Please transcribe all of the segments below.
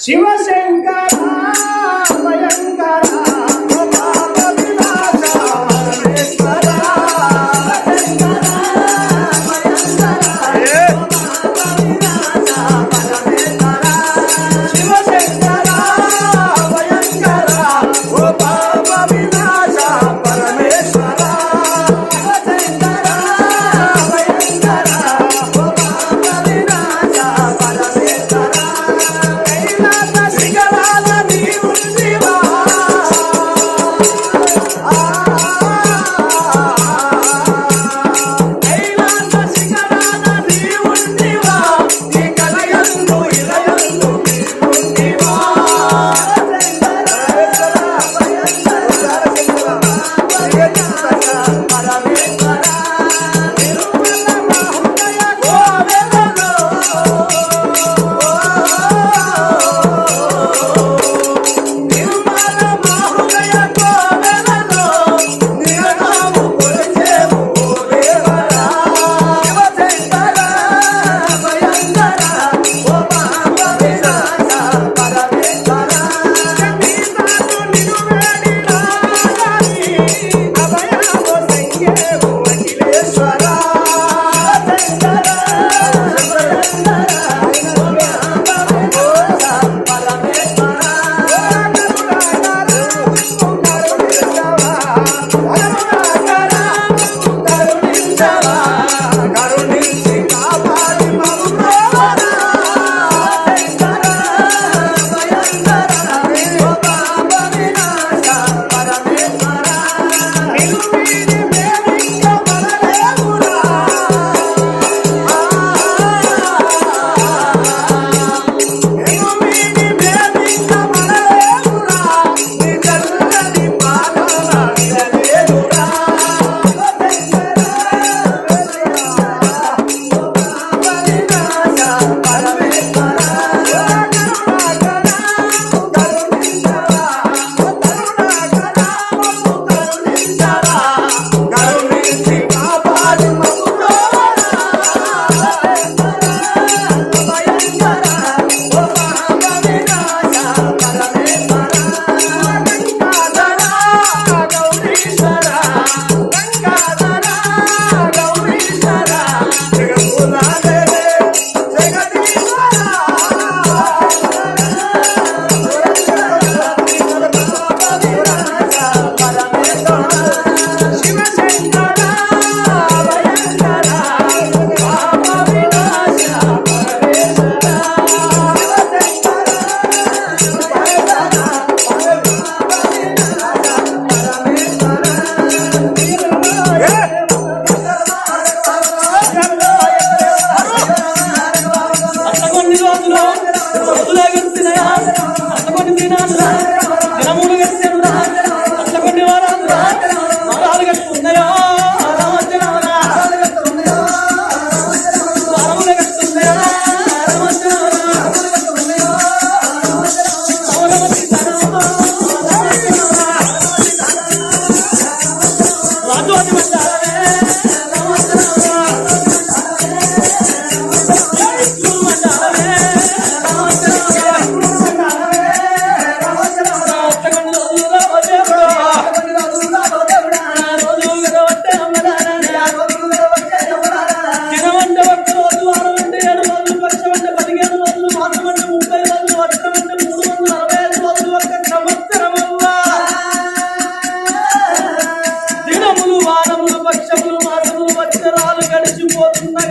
శివశంకర భయంకర trouble. நான் மூணு பேர்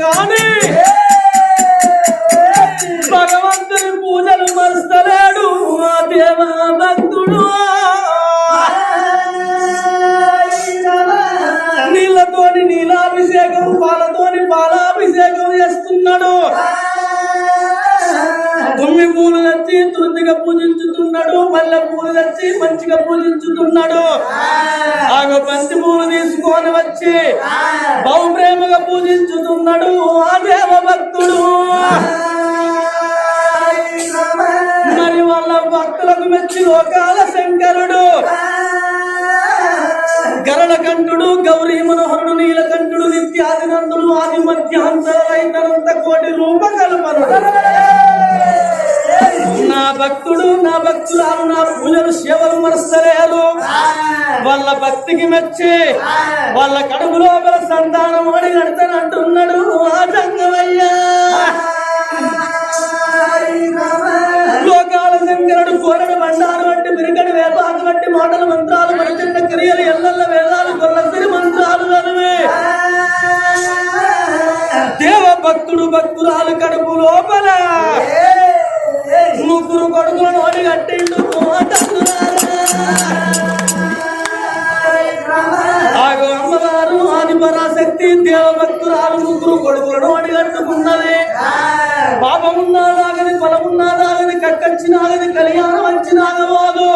గడిచిపోతున్నగాని భగవంతుని పూజలు మరుస్తలేడు ఆ దేవ భక్తుడు. నీళ్ళతోని నీలాభిషేకం పాలతోని పాలాభిషేకం చేస్తున్నాడు. తుమ్మి పూలు తెచ్చి తృప్తిగా పూజించుతున్నాడు మల్లె పూలు తెచ్చి మంచిగా పూజించుతున్నాడు. ఆగ బంతి పూలు తీసుకొని వచ్చి బహు ప్రేమగా పూజించుతున్నాడు ఆ దేవ భక్తుడు. మరి వాళ్ళ భక్తులకు మెచ్చి లోకాల శంకరుడు. గరళ కంఠుడు గౌరీ మనోహరుడు నీలకంఠుడు నిత్యాదినందుడు ఆది మధ్యాంతర రైతనంత కోటి రూప కల్పనుడు నా భక్తుడు నా భక్తురాలు నా పూజలు సేవలు మరుస్తలేరు వాళ్ళ భక్తికి మెచ్చి వాళ్ళ కడుపు లోపల సంతానం అడి కడతానంటున్నాడు ఆ జంగమయ్యా. లోకాల శంకరుడు కోరడు బండారు వంటి మిరికడి వేదాలు వంటి మాటలు మంత్రాలు మరిచిన్న క్రియలు ఎల్లల్ల వేదాలు కొల్లసిరి మంత్రాలు చదివి. దేవ భక్తుడు భక్తురాలు కడుపు లోపల. ముగ్గురు కొడుకులను అడిగట్టిండు కట్టిండు అమ్మవారు ఆది పరాశక్తి దేవభక్తురాలు ముగ్గురు కొడుకులను అడిగట్టుకున్నది పాపమున్నాదాగని ఫలమున్నాదాగని కక్కచ్చినాగని కళ్యాణం వచ్చినాగవాదు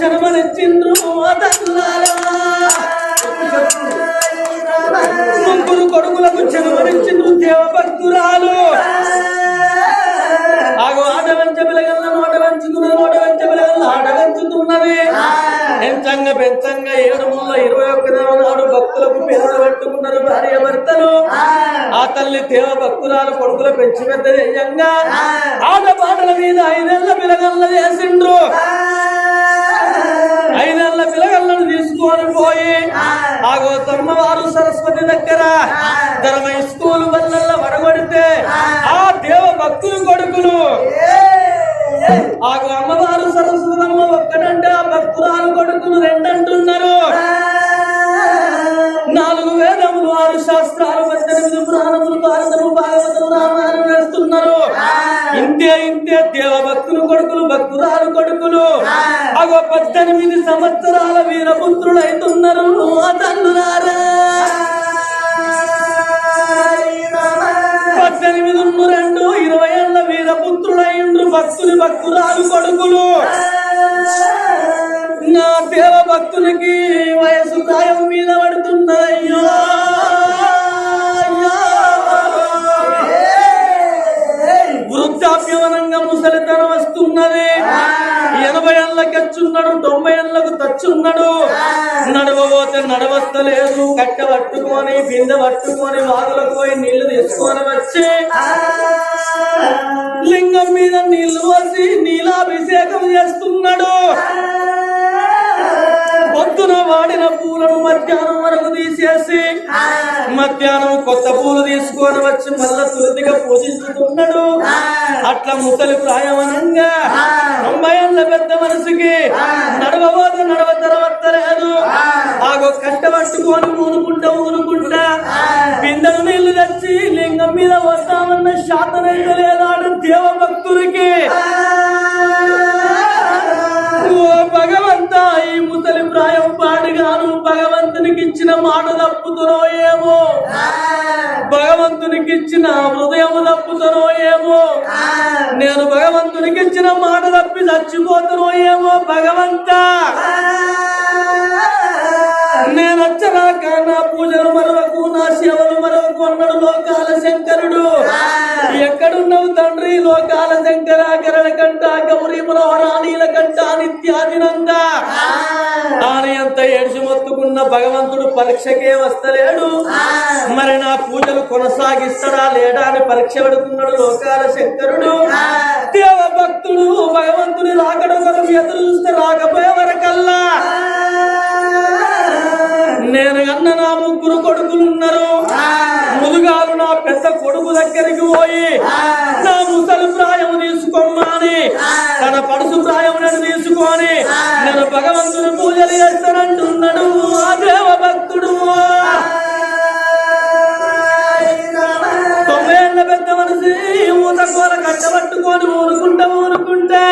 జన్మనిచ్చిండ్రు ముగ్గురు కొడుకులకు జన్మనిచ్చిండ్రు దేవభక్తురాలు. ఆగు ఆట వెంచ పిలగల్ల నోట వెంచుతున్నది నోట వెంచ పిలగల్ల ఆట వెంచుతున్నది పెంచంగా పెంచంగా ఏడు ముళ్ళ ఇరవై ఒక్క నాడు భక్తులకు పేరు పెట్టుకున్నారు భార్య భర్తలు. ఆ తల్లి దేవ భక్తురాలు కొడుకుల పెంచి పెద్ద చేయంగా ఆట పాటల మీద ఐదేళ్ళ పిలగల్ల చేసిండ్రు ఐదేళ్ళ పిలగల్లను తీసుకొని పోయి ఆ. గౌతమ్మ వారు సరస్వతి దగ్గర ధర్మ స్కూల్ వల్ల వడగొడితే ఆ. దేవ భక్తులు కొడుకులు. ఆ అమ్మవారు సరస్వతమ్మ ఒక్కడంటే ఆ భక్తురాలు కొడుకులు రెండంటున్నారు. నాలుగు వేదములు ఆరు శాస్త్రాలు పద్దెనిమిది పురాణములు భారతము భాగవతము రామాయణం వేస్తున్నారు ఇంతే ఇంతే దేవ భక్తులు కొడుకులు భక్తురాలు కొడుకులు. అగో పద్దెనిమిది సంవత్సరాల వీరపుత్రులు అవుతున్నారు ఆ తల్లులారా పద్దెనిమిది రెండు ఇరవై ఏళ్ళ వీరపుత్రులైండ్రు భక్తులు భక్తురాలు కొడుకులు. నా దేవ భక్తునికి వయసు ప్రాయం మీద పడుతున్నదయ్యో. వృద్ధాప్యవనంగా ముసలితనం వస్తున్నది. ఎనభై ఏళ్ళకి వచ్చున్నాడు తొంభై ఏళ్ళకు తచ్చున్నాడు. నడవబోతే నడవస్తలేదు కట్ట పట్టుకొని బిందె పట్టుకొని వాగులకు పోయి నీళ్ళు తీసుకొని వచ్చి లింగం మీద నీళ్ళు వచ్చి నీలాభిషేకం చేస్తున్నాడు. పొద్దున వాడిన పూలను మధ్యాహ్నం వరకు తీసేసి మధ్యాహ్నం కొత్త పూలు తీసుకొని వచ్చి మళ్ళా తురిదిగా పూజించుతున్నాడు అట్లా ముసలి ప్రాయమనంగా తొంభై ఏళ్ళ పెద్ద మనసుకి నడవబోతే నడవ తెరవత్తలేదు ఆగో కట్ట పట్టుకొని ఊనుకుంటా ఊనుకుంటా బిందెలు నీళ్ళు తెచ్చి లింగం మీద వస్తామన్న శాతనైతే లేదాడు దేవ భక్తులకి ఓ భగవంతా ఈ ముసలి ప్రాయం పాడుగాను భగవంతునికి ఇచ్చిన మాట తప్పుతునో ఏమో భగవంతునికి ఇచ్చిన హృదయం తప్పుతునో ఏమో నేను భగవంతునికి ఇచ్చిన మాట తప్పి చచ్చిపోతునో ఏమో భగవంత? నేను వచ్చరాక నా పూజలు మరవకు నా సేవలు మరవకు అన్నాడు లోకాల శంకరుడు. ఎక్కడున్నావు తండ్రి? లోకాల శంకరాకరణ కంట గౌరీ మనోహరా కంట నిత్యాదినంద ఆని అంత ఏడ్చి మొత్తుకున్న భగవంతుడు పరీక్షకే వస్తలేడు. మరి నా పూజలు కొనసాగిస్తాడా లేడా అని పరీక్ష పెడుతున్నాడు లోకాల శంకరుడు. దేవ భక్తుడు భగవంతుని రాకడ కొరకు ఎదురు చూస్తే రాకపోయే వరకల్లా. నేను కన్న నా ముగ్గురు కొడుకులు ఉన్నారు ముదుగాలు నా పెద్ద కొడుకు దగ్గరికి పోయి నా ముసలి ప్రాయం తీసుకోమని తన నేను తీసుకొని నేను భగవంతుని పూజలు చేస్తానంటున్నాడు ఆ దేవ భక్తుడు. తొంభై ఏళ్ళ పెద్ద మనిషి ఊత కూర కట్టబట్టుకొని ఊరుకుంటా ఊరుకుంటా.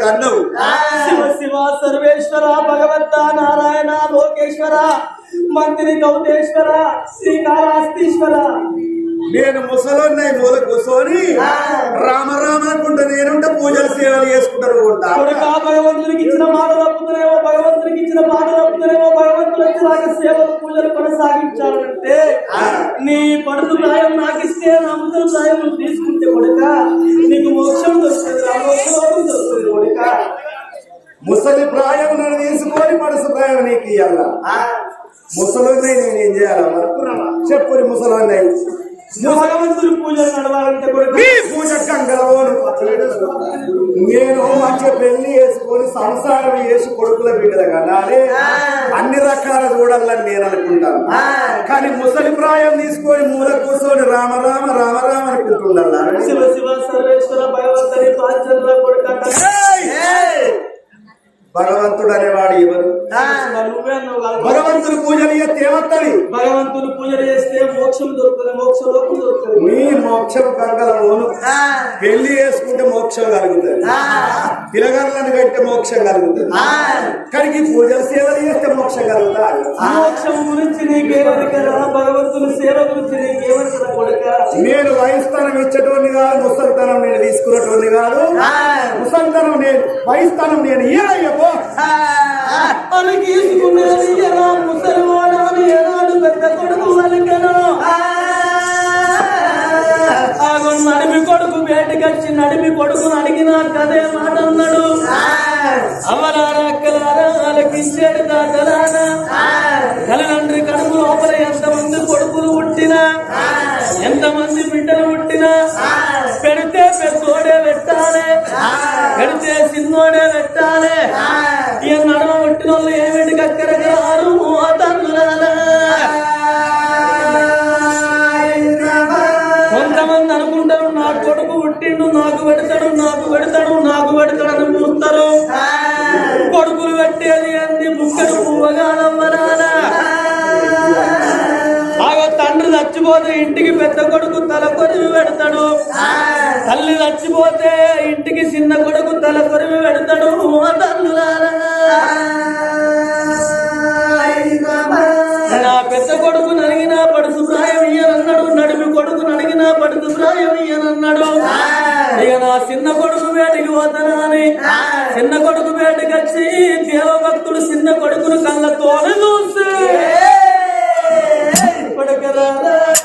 బిడ్డలకు అన్నవు శివ శివ సర్వేశ్వర భగవంత నారాయణ లోకేశ్వర మంత్రి గౌతేశ్వర శ్రీకాళహస్తీశ్వర. నేను ముసలోన్నై మూల కూర్చొని రామ రామ అనుకుంటా నేనుంటే పూజలు సేవలు చేసుకుంటారు కొడుక భగవంతునికి ఇచ్చిన మాట తప్పుతున్నారేమో భగవంతునికి ఇచ్చిన మాట తప్పుతున్నారేమో భగవంతుడు వచ్చేలాగా సేవలు పూజలు కొనసాగించాలంటే నీ పడుతు ప్రాయం నాకు ఇస్తే నా ముసలి ప్రాయం నువ్వు తీసుకుంటే కొడుక నీకు మోక్షం దొరుకుతుంది ఆ మోక్షం దొరుకుతుంది కొడుక. ముసలి ప్రాయం నన్ను తీసుకొని మనసు ప్రాయం నీకు ఇయ్యాల? ముసలోన్నై నేనేం చేయాలా? మరి చెప్పురి ముసలోన్నై నువ్వు భగవంతుని పూజలు నడవాలంటే కొడుక నీ పూజ కంగలవోను నేను మంచి పెళ్ళి చేసుకొని సంసారం చేసి కొడుకుల బిడ్డలు కనాలి అన్ని రకాల చూడాలని నేను అనుకుంటాను. కానీ ముసలి ప్రాయం తీసుకొని మూల కూర్చొని రామ రామ రామ రామ అనుకుంటుండాలా శివ శివ సర్వేశ్వర భగవంతుని పాచంద్ర కొడుక భగవంతుడు అనేవాడు ఎవరు. భగవంతుడు పూజలు చేస్తే ఏమత్తది భగవంతుని పూజలు చేస్తే మోక్షం దొరుకుతుంది మోక్ష లోకం దొరుకుతుంది. నీ మోక్షం కంగలలోను పెళ్ళి చేసుకుంటే మోక్షం కలుగుతుంది. పిలగర్లను కట్టే మోక్షం కలుగుతుంది. కానీ పూజలు సేవలు చేస్తే మోక్షం కలుగుతా మోక్షం గురించి నీకేమనుకరా భగవంతుని సేవ గురించి నీకేమనుకరా కొడుక? నేను వయస్థానం ఇచ్చేటోని కాదు ముసలితనం నేను తీసుకునేటోని కాదు. ముసలితనం నేను వయస్థానం నేను ఏడయ్యపో అని తీసుకునేది ఎలా ముసలివాడాని ఏనాడు పెద్ద కొడుకు వలికను నడిమి కొడుకు బయటకొచ్చి నడిమి కొడుకును అడిగిన కదే మాట అన్నాడు అవలారా అక్కలారా ఆలకించాడు దాటలారా తల్లిదండ్రి కడుపు లోపల ఎంతమంది కొడుకులు పుట్టినా. ఎంతమంది బిడ్డలు పుట్టినా పెడితే పెద్దోడే పెట్టాలి. పెడితే చిన్నోడే పెట్టాలి. ఈ నడవ పుట్టిన వాళ్ళు ఏమిటి అక్కడ గారు కొంతమంది అనుకుంటారు నా కొడుకు పుట్టిండు నాకు పెడతాడు నాకు పెడతాడు నాకు పెడతాడు అని చూస్తారు కొడుకులు పెట్టేది అన్ని బుక్కడు పువ్వగానవ్వరాలా చచ్చిపోతే ఇంటికి పెద్ద కొడుకు తల కొరివి పెడతాడు. తల్లి చచ్చిపోతే ఇంటికి చిన్న కొడుకు తల కొరివి పెడతాడు. నా పెద్ద కొడుకు నడిగినా పడుతు ప్రాయం ఇయ్యనన్నాడు. నడిమి కొడుకు నడిగినా పడుతు ప్రాయం ఇయ్యనన్నాడు. ఇక నా చిన్న కొడుకు వేటికి పోతానా అని చిన్న కొడుకు వేటికి వచ్చి దేవభక్తుడు చిన్న కొడుకును కళ్ళతోనే చూసి కొడుకరారా, కన్న కొడుకా,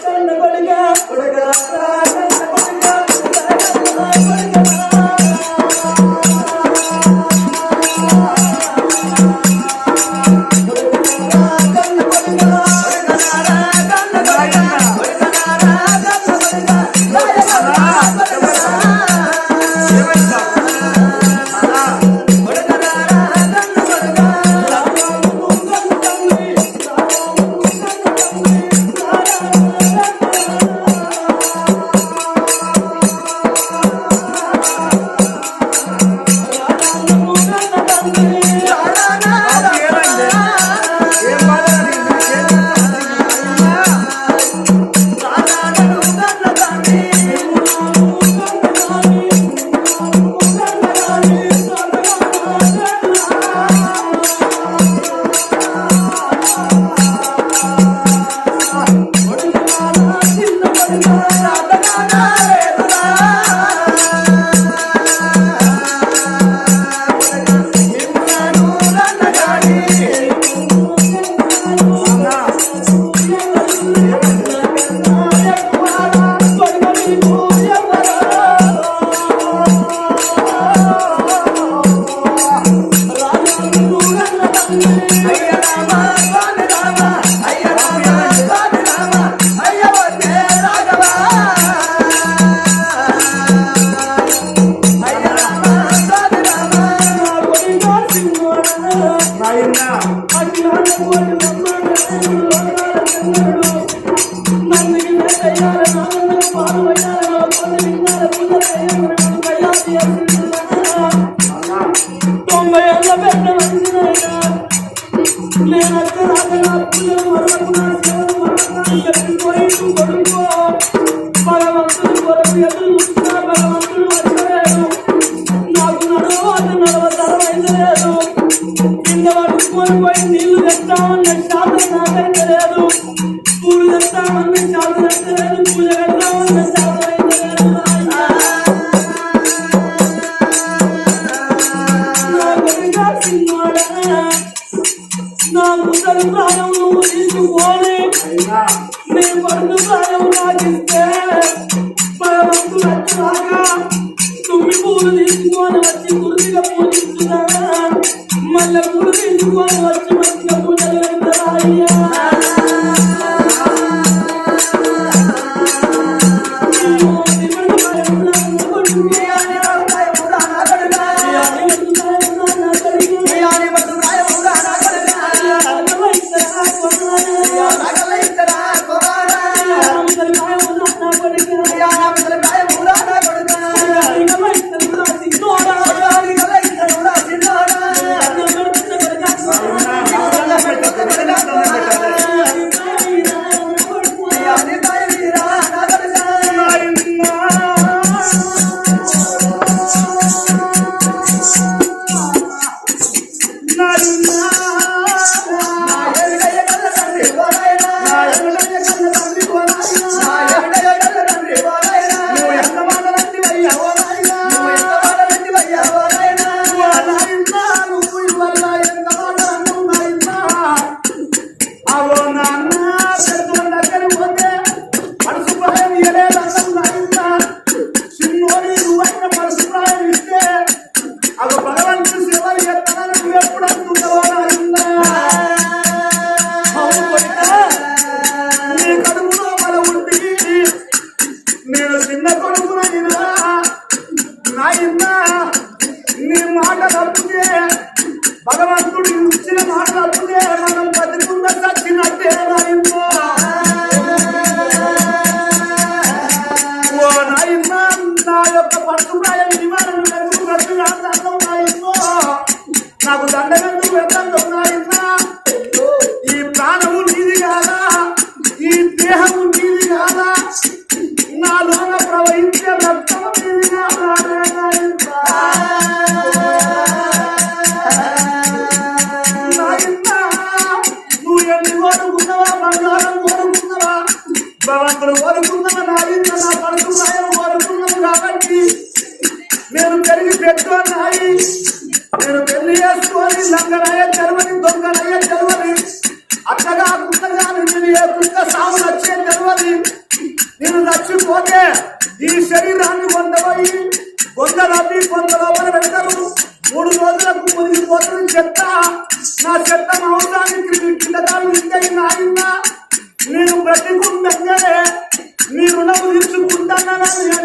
Yes,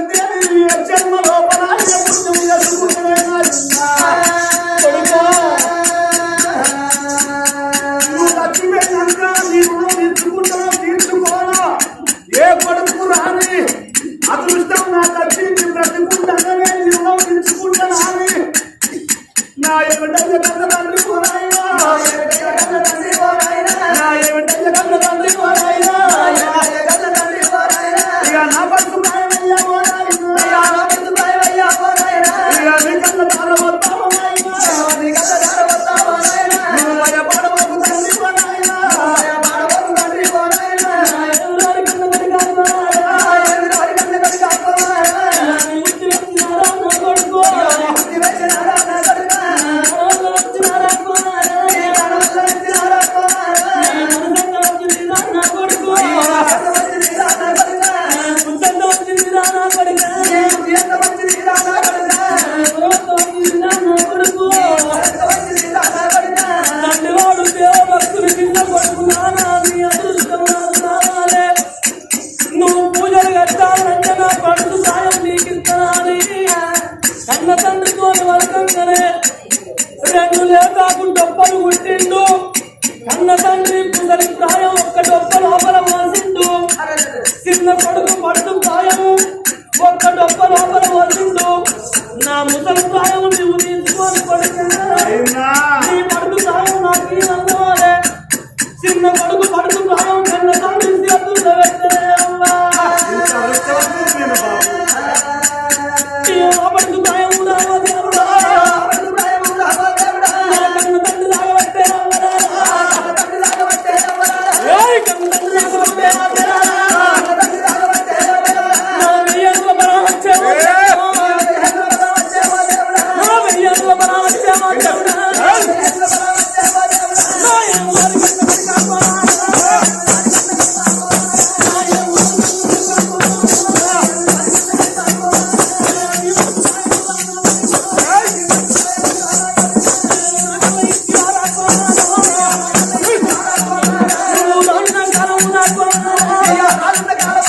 చిన్న పడుగు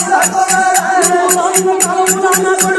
রান্না করা রান্না করা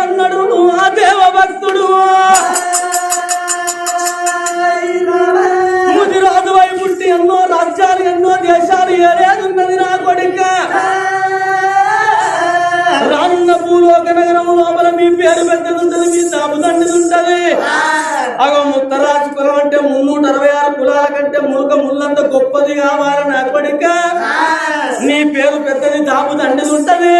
అన్నాడు ఆ దేవ భక్తుడు ముదిరాజు వైపు ఎన్నో రాజ్యాలు ఎన్నో దేశాలు ఏడేదున్నది నా కొడుక. రానున్న భూలోక నగరం లోపల మీ పేరు పెద్దదుంటది మీ దాము దండదుంటది అగో ముత్తరాజు కులం అంటే మున్నూట అరవై ఆరు కులాల కంటే మునుక ముళ్ళంత గొప్పదిగా కావాలి. పేరు పెద్దది దాపు దండది ఉంటది.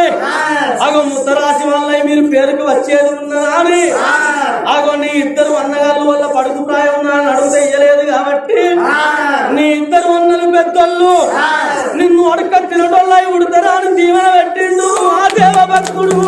అగో ముత్తరాశి వల్ల మీరు పేరుకు వచ్చేది ఉన్నదా అని? అగో నీ ఇద్దరు అన్నగాళ్ళ వల్ల పడుకు ప్రాయం ఉన్నారని అడుగుతే ఇయ్యలేదు కాబట్టి నీ ఇద్దరు అన్నలు పెద్దోళ్ళు నిన్ను అడక తినటోళ్ళ ఉడతారా అని దీవెన పెట్టిండు ఆ దేవ భక్తుడు